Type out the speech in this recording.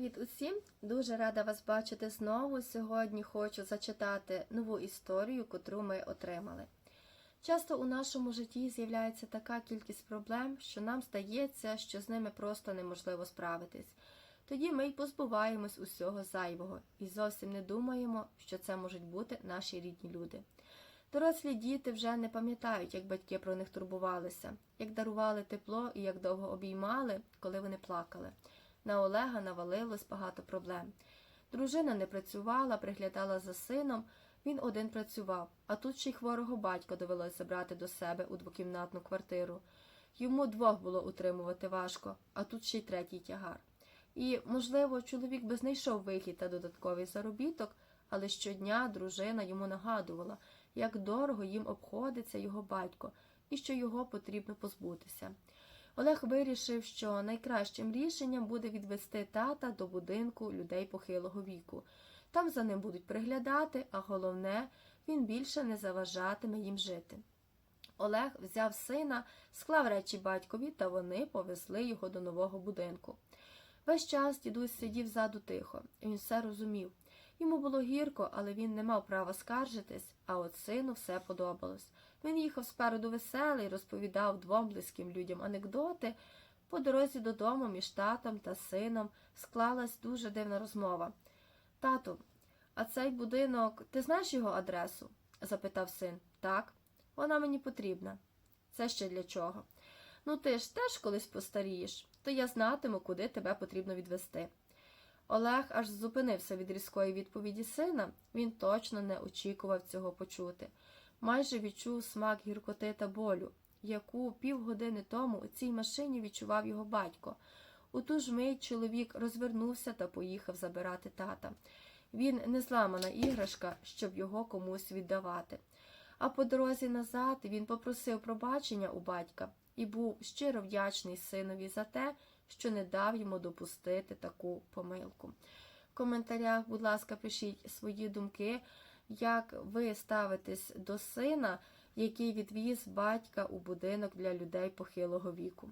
Привіт усім! Дуже рада вас бачити знову. Сьогодні хочу зачитати нову історію, котру ми отримали. Часто у нашому житті з'являється така кількість проблем, що нам здається, що з ними просто неможливо справитись. Тоді ми й позбуваємось усього зайвого і зовсім не думаємо, що це можуть бути наші рідні люди. Дорослі діти вже не пам'ятають, як батьки про них турбувалися, як дарували тепло і як довго обіймали, коли вони плакали. На Олега навалилось багато проблем. Дружина не працювала, приглядала за сином, він один працював, а тут ще й хворого батька довелося забрати до себе у двокімнатну квартиру. Йому двох було утримувати важко, а тут ще й третій тягар. І, можливо, чоловік би знайшов вихід та додатковий заробіток, але щодня дружина йому нагадувала, як дорого їм обходиться його батько і що його потрібно позбутися. Олег вирішив, що найкращим рішенням буде відвести тата до будинку людей похилого віку. Там за ним будуть приглядати, а головне, він більше не заважатиме їм жити. Олег взяв сина, склав речі батькові, та вони повезли його до нового будинку. Весь час дідусь сидів ззаду тихо, і він все розумів. Йому було гірко, але він не мав права скаржитись, а от сину все подобалось. Він їхав спереду веселий, розповідав двом близьким людям анекдоти. По дорозі додому між татом та сином склалась дуже дивна розмова. Тату, а цей будинок, ти знаєш його адресу? запитав син. Так, вона мені потрібна. Це ще для чого? Ну ти ж теж колись постарієш, то я знатиму, куди тебе потрібно відвести. Олег аж зупинився від різкої відповіді сина, він точно не очікував цього почути. Майже відчув смак гіркоти та болю, яку півгодини тому у цій машині відчував його батько. У ту ж мить чоловік розвернувся та поїхав забирати тата. Він не зламана іграшка, щоб його комусь віддавати. А по дорозі назад він попросив пробачення у батька і був щиро вдячний синові за те, що не дав йому допустити таку помилку. В коментарях, будь ласка, пишіть свої думки, як ви ставитесь до сина, який відвіз батька у будинок для людей похилого віку.